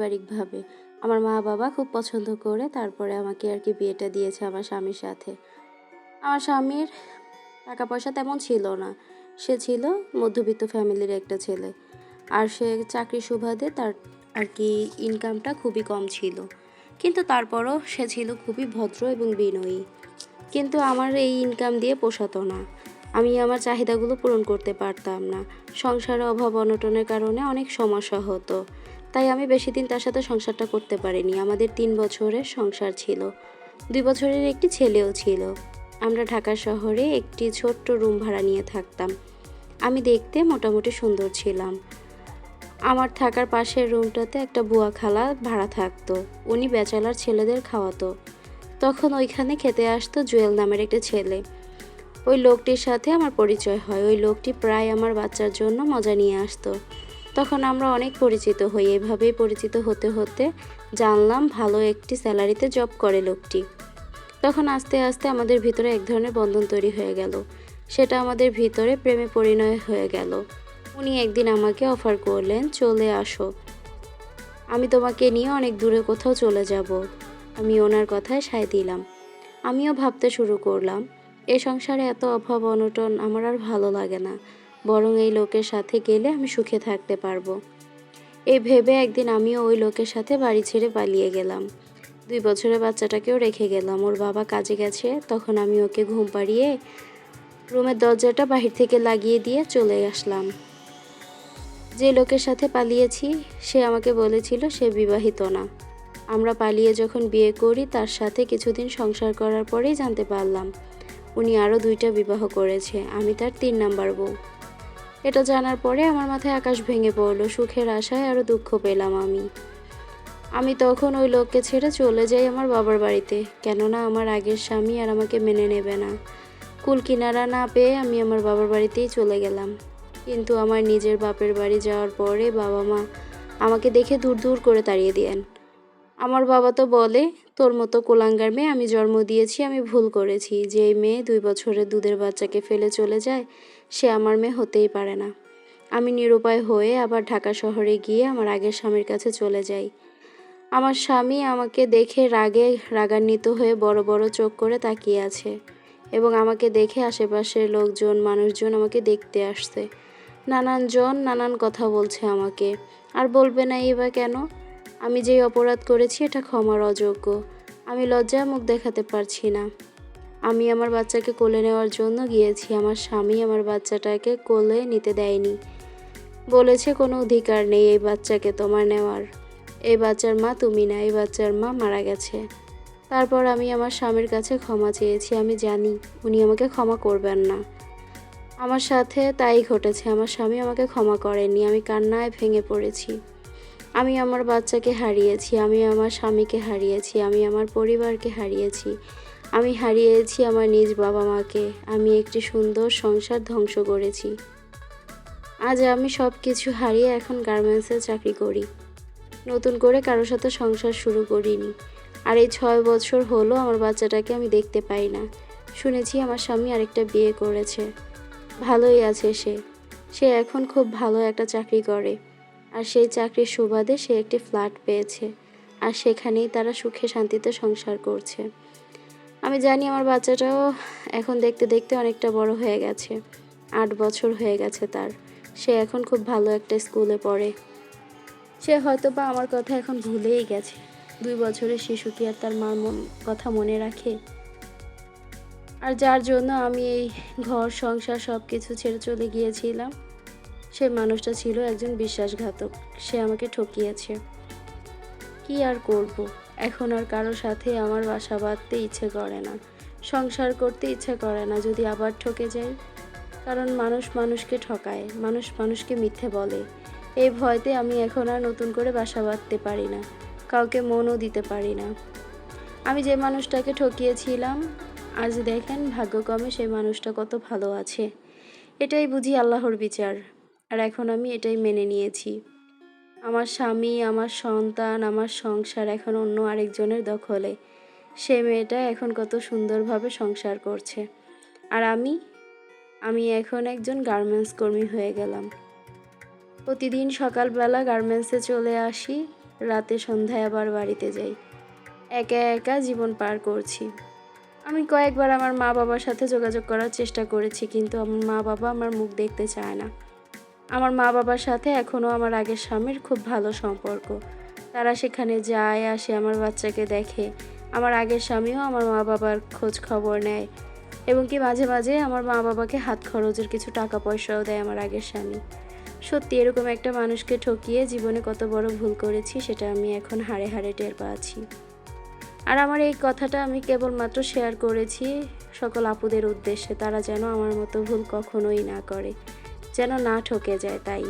পারিবারিকভাবে। আমার মা বাবা খুব পছন্দ করে, তারপরে আমাকে আর কি বিয়েটা দিয়েছে আমার স্বামীর সাথে। আমার স্বামীর টাকা পয়সা তেমন ছিল না। সে ছিল মধ্যবিত্ত ফ্যামিলির একটা ছেলে। আর সে চাকরি সুবাদে তার আর কি ইনকামটা খুবই কম ছিল। কিন্তু তারপরও সে ছিল খুবই ভদ্র এবং বিনয়ী। কিন্তু আমার এই ইনকাম দিয়ে পোষাতো না। আমি আমার চাহিদাগুলো পূরণ করতে পারতাম না। সংসারে অভাব অনটনের কারণে অনেক সমস্যা হতো। তাই আমি বেশি দিন তার সাথে সংসারটা করতে পারিনি। আমাদের তিন বছরের সংসার ছিল। দুই বছরের একটি ছেলেও ছিল। আমরা ঢাকা শহরে একটি ছোট্ট রুম ভাড়া নিয়ে থাকতাম। আমি দেখতে মোটামুটি সুন্দর ছিলাম। আমার থাকার পাশের রুমটাতে একটা বুয়া খালা ভাড়া থাকতো। উনি ব্যাচেলার ছেলেদের খাওয়াতো। তখন ওইখানে খেতে আসতো জুয়েল নামের একটা ছেলে। ওই লোকটির সাথে আমার পরিচয় হয়। ওই লোকটি প্রায় আমার বাচ্চার জন্য মজা নিয়ে আসতো। তখন আমরা অনেক পরিচিত হই। এভাবেই পরিচিত হতে হতে জানলাম ভালো একটি স্যালারিতে জব করে লোকটি। তখন আস্তে আস্তে আমাদের ভিতরে এক ধরনের বন্ধন তৈরি হয়ে গেল। সেটা আমাদের ভিতরে প্রেমে পরিণয় হয়ে গেল। উনি একদিন আমাকে অফার করলেন, চলে আসো। আমি তোমাকে নিয়ে অনেক দূরে কোথাও চলে যাব। আমি ওনার কথায় সায় দিলাম। আমিও ভাবতে শুরু করলাম, এ সংসারে এত অভাব, অনটন আমার আর ভালো লাগে না। বরং এই লোকের সাথে গেলে আমি সুখে থাকতে পারব। এই ভেবে একদিন আমিও ওই লোকের সাথে বাড়ি ছেড়ে পালিয়ে গেলাম। দুই বছরের বাচ্চাটাকেও রেখে গেলাম। ওর বাবা কাজে গেছে, তখন আমি ওকে ঘুম পাড়িয়ে রুমের দরজাটা বাহির থেকে লাগিয়ে দিয়ে চলে আসলাম। যে লোকের সাথে পালিয়েছি, সে আমাকে বলেছিল সে বিবাহিত না। আমরা পালিয়ে যখন বিয়ে করি, তার সাথে কিছুদিন সংসার করার পরেই জানতে পারলাম, উনি আরও দুইটা বিবাহ করেছে। আমি তার তিন নাম্বার বউ। এটা জানার পরে আমার মাথায় আকাশ ভেঙে পড়ল, সুখের আশায় আরও দুঃখ পেলাম আমি। আমি তখন ওই লোককে ছেড়ে চলে যাই আমার বাবার বাড়িতে, কেননা আমার আগের স্বামী আর আমাকে মেনে নেবে না। কুল কিনারা না পেয়ে আমি আমার বাবার বাড়িতেই চলে গেলাম। কিন্তু আমার নিজের বাপের বাড়ি যাওয়ার পরে বাবা মা আমাকে দেখে দূর দূর করে তাড়িয়ে দেন আমার বাবা তো বলে তোর মতো কোলাঙ্গার মেয়ে আমি জন্ম দিয়েছি, আমি ভুল করেছি। যে মেয়ে দুই বছরের দুধের বাচ্চাকে ফেলে চলে যায়, সে আমার মেয়ে হতেই পারে না। আমি নিরুপায় হয়ে আবার ঢাকা শহরে গিয়ে আমার আগের স্বামীর কাছে চলে যাই। আমার স্বামী আমাকে দেখে রাগে রাগান্বিত হয়ে বড় বড় চোখ করে তাকিয়ে আছে এবং আমাকে দেখে আশেপাশের লোকজন, মানুষজন আমাকে দেখতে আসছে। নানান জন নানান কথা বলছে আমাকে। আর বলবে না এই বা কেন? আমি যেই অপরাধ করেছি, এটা ক্ষমার অযোগ্য। আমি লজ্জায় মুখ দেখাতে পারছি না। আমি আমার বাচ্চাকে কোলে নেওয়ার জন্য গিয়েছি। আমার স্বামী আমার বাচ্চাটাকে কোলে নিতে দেয়নি। বলেছে, কোনো অধিকার নেই এই বাচ্চাকে তোমার নেওয়ার। এই বাচ্চার মা তুমি না, এই বাচ্চার মা মারা গেছে। তারপর আমি আমার স্বামীর কাছে ক্ষমা চেয়েছি। আমি জানি, উনি আমাকে ক্ষমা করবেন না। আমার সাথে তাই ঘটেছে। আমার স্বামী আমাকে ক্ষমা করেননি। আমি কান্নায় ভেঙে পড়েছি। আমি আমার বাচ্চাকে হারিয়েছি, আমি আমার স্বামীকে হারিয়েছি, আমি আমার পরিবারকে হারিয়েছি। আমি হারিয়েছি আমার নিজ বাবা মাকে। আমি একটি সুন্দর সংসার ধ্বংস করেছি। আজ আমি সব কিছু হারিয়ে এখন গার্মেন্টসে চাকরি করি। নতুন করে কারোর সাথে সংসার শুরু করিনি। আর এই ছয় বছর হলো আমার বাচ্চাটাকে আমি দেখতে পাই না। শুনেছি আমার স্বামী আরেকটা বিয়ে করেছে। ভালোই আছে সে। সে এখন খুব ভালো একটা চাকরি করে। আর সেই চাকরির সুবাদে সে একটি ফ্ল্যাট পেয়েছে আর সেখানেই তারা সুখে শান্তিতে সংসার করছে। আমি জানি আমার বাচ্চাটাও এখন দেখতে দেখতে অনেকটা বড় হয়ে গেছে। আট বছর হয়ে গেছে তার। সে এখন খুব ভালো একটা স্কুলে পড়ে। সে হয়তো বা আমার কথা এখন ভুলেই গেছে। দুই বছরের শিশু কি আর তার মার কথা মনে রাখে? আর যার জন্য আমি এই ঘর, সংসার সব কিছু ছেড়ে চলে গিয়েছিলাম। সে মানুষটা ছিল একজন বিশ্বাসঘাতক। সে আমাকে ঠকিয়েছে। কি আর করব? এখন আর কারোর সাথে আমার বাসা বাঁধতে ইচ্ছে করে না। সংসার করতে ইচ্ছে করে না যদি আবার ঠকে যাই কারণ মানুষ মানুষকে ঠকায়, মানুষ মানুষকে মিথ্যে বলে। এই ভয়তে আমি এখন আর নতুন করে বাসা বাঁধতে পারি না, কাউকে মনও দিতে পারি না। আমি যে মানুষটাকে ঠকিয়েছিলাম, আজ দেখেন ভাগ্যক্রমে সেই মানুষটা কত ভালো আছে। এটাই বুঝি আল্লাহর বিচার। আর এখন আমি এটাই মেনে নিয়েছি। আমার স্বামী, আমার সন্তান, আমার সংসার এখন অন্য আরেকজনের দখলে। সে মেয়েটা এখন কত সুন্দরভাবে সংসার করছে। আর আমি আমি এখন একজন গার্মেন্টস কর্মী হয়ে গেলাম। প্রতিদিন সকালবেলা গার্মেন্টসে চলে আসি, রাতে সন্ধ্যায় আবার বাড়িতে যাই। একা একা জীবন পার করছি। আমি কয়েকবার আমার মা বাবার সাথে যোগাযোগ করার চেষ্টা করেছি, কিন্তু আমার মা বাবা আমার মুখ দেখতে চায় না। আমার মা বাবার সাথে এখনও আমার আগের স্বামীর খুব ভালো সম্পর্ক। তারা সেখানে যায়, আসে, আমার বাচ্চাকে দেখে। আমার আগের স্বামীও আমার মা বাবার খোঁজ খবর নেয়। এবং কি মাঝে মাঝে আমার মা বাবাকে হাত খরচের কিছু টাকা পয়সাও দেয় আমার আগের স্বামী। সত্যি, এরকম একটা মানুষকে ঠকিয়ে জীবনে কত বড় ভুল করেছি, সেটা আমি এখন হাড়ে হাড়ে টের পাচ্ছি। আর আমার এই কথাটা আমি কেবলমাত্র শেয়ার করেছি সকল আপুদের উদ্দেশ্যে। তারা যেন আমার মতো ভুল কখনোই না করে। যেন না ঠকে যায় তাই।